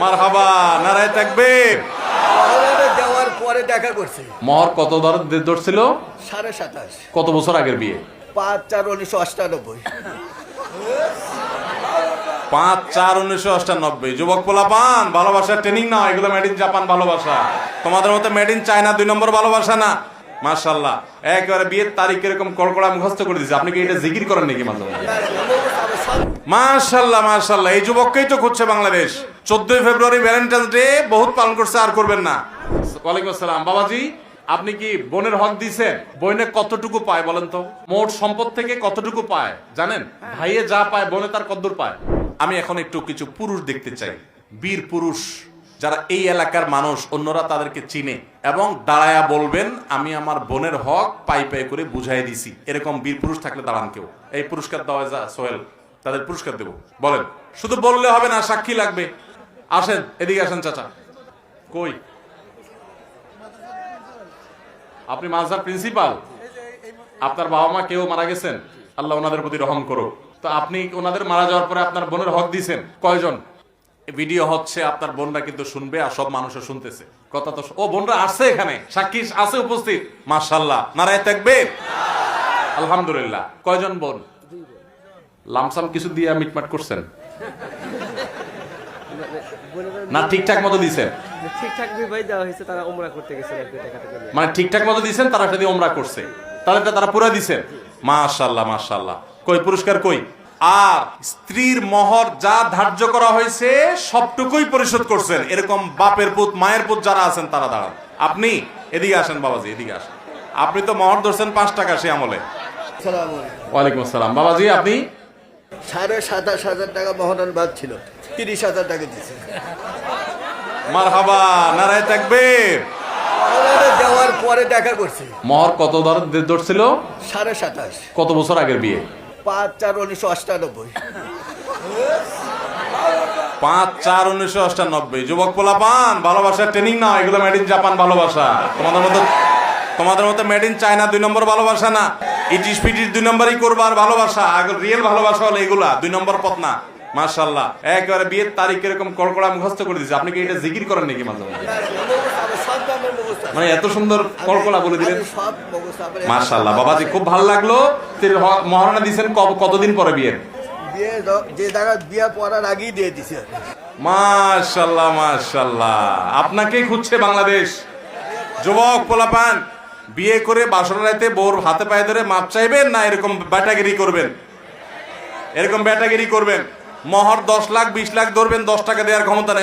মার হাবা নারায় থাকবির মহরণে দেওয়ার পরে দেখা করছি। মহর কত দর ধরছিল? সাড়ে সাতাশ। কত বছর আগের বিয়ে? পাঁচ চার উনিশশো অষ্টানব্বই। পাঁচ চার উনিশশো অষ্টানব্বই। যুবক পোলা পান ভালোবাসার ট্রেনিং না এগুলো মেড ইন জাপান ভালোবাসা। তোমাদের মতো মেড ইন চায়না দুই নম্বর ভালোবাসা না? মাশাল্লাহ একেবারে বিয়ের তারিখ এরকম কড়কড়া মুখস্থ করে দিচ্ছে আপনি কি এটা জিকির করেন নাকি মাঝে মাঝে? মাশাল্লাহ এই যুবককেই তো খুঁজছে বাংলাদেশ। চোদ্দই ফেব্রুয়ারি ভ্যালেন্টাইন্স ডে, বহুত পালন করছে, আর করবেন না। ওয়ালাইকুম আসসালাম। বাবাজি, আপনি কি বোনের হক দিছেন? বোনে কতটুকু পায় বলেন তো? মোট সম্পদ থেকে কতটুকু পায়? জানেন? ভাইয়ে যা পায় বোনে তার কতদূর পায়। আমি এখন একটু কিছু পুরুষ দেখতে চাই। বীর পুরুষ। যারা এই এলাকার মানুষ, অন্যরা তাদেরকে চিনে এবং দাঁড়ায়া বলবেন, আমি আমার বোনের হক পাই পাই করে বুঝাই দিছি। এরকম বীর পুরুষ থাকলে দাঁড়ান কেউ। এই পুরস্কার দেওয়া যা সোহেল, তাদের পুরস্কার দেব। বলেন, শুধু বললে হবে না, সাক্ষী লাগবে। আসেন, এদিকে আসেন চাচা। কই? আপনি মাঝহার প্রিন্সিপাল? আপনার বাবা মা কেউ মারা গেছেন? আল্লাহ ওনাদের প্রতি রহম করো তো আপনি ওনাদের মারা যাওয়ার পরে আপনার বোনের হক দিয়েছেন। কয়জন? ভিডিও হচ্ছে আপনার বোনরা কিন্তু শুনবে আর সব মানুষও শুনতেছে। কথা তো ও বোনরা আসছে এখানে সাক্ষী আছে উপস্থিত। মাশাল্লাহ নারায় থাকবে আলহামদুলিল্লাহ। কয়জন বোন? লামসাম কিছু দিয়ে মিটমাট করছেন। না ঠিকঠাক মতো দিছেন। ঠিকঠাক বিবাহ দেওয়া হয়েছে তারা ওমরা করতে গেছে। মানে ঠিকঠাক মতো দিছেন তারা সেদিন ওমরা করছে। তাদেরটা তারা পুরো দিছেন। মাশাল্লাহ মাশাল্লাহ কই পুরস্কার কই? আর স্ত্রীর মহর যা ধার্য করা হয়েছে সবটুকুই পরিশোধ করছেন। এরকম বাপের পুত মায়ের পুত যারা আছেন তারা দাঁড়ান। আপনি এদিকে আসেন বাবাজি এদিকে আসেন। আপনি তো মহর ধরছেন পাঁচ টাকা সে আমলে। ওয়ালাইকুম আসসালাম। বাবাজি আপনি? সাড়ে সাতাশ হাজার টাকা মহরণ বাদ ছিল। তিরিশ হাজার টাকা দিচ্ছে মার হাবা নারায় থাকবির মহরণে দেওয়ার পরে দেখা করছি। মহর কত ধরছিল? সাড়ে সাতাশ। কত বছর আগের বিয়ে? পাঁচ চার উনিশশো অষ্টানব্বই। পাঁচ চার উনিশশো অষ্টানব্বই। যুবক পোলা পান ভালোবাসার ট্রেনিং না, এগুলো মেড ইন জাপান ভালোবাসা। তোমাদের মতো তোমাদের মতো মেড ইন চায়না দুই নম্বর ভালোবাসা না। ইটিস পিটিস দুই নম্বরই করবার ভালোবাসা। রিয়েল ভালোবাসা হলো এগুলা, দুই নম্বর পথ না। মাশাল্লাহ একেবারে বিয়ের তারিখ এরকম কড়কড়া মুখস্থ করে দিচ্ছে আপনি কি এটা জিকির করেন নাকি মাঝে মাঝে? মানে এত সুন্দর কড়কড়া বলে দিলেন। বাবাজি, খুব ভালো লাগল। মহারণা দিয়েছেন কতদিন পরে বিয়ের? আপনাকেই খুঁজছে বাংলাদেশ। যুবক পোলাপান, বিয়ে করে রাইতে বোর হাতে পায়ে ধরে মাপ চাইবেন না এরকম ব্যাটাগিরি করবেন? এরকম ব্যাটাগিরি করবেন? মহর দশ লাখ, বিশ লাখ ধরবেন, দশ টাকা দেওয়ার ক্ষমতা নেই।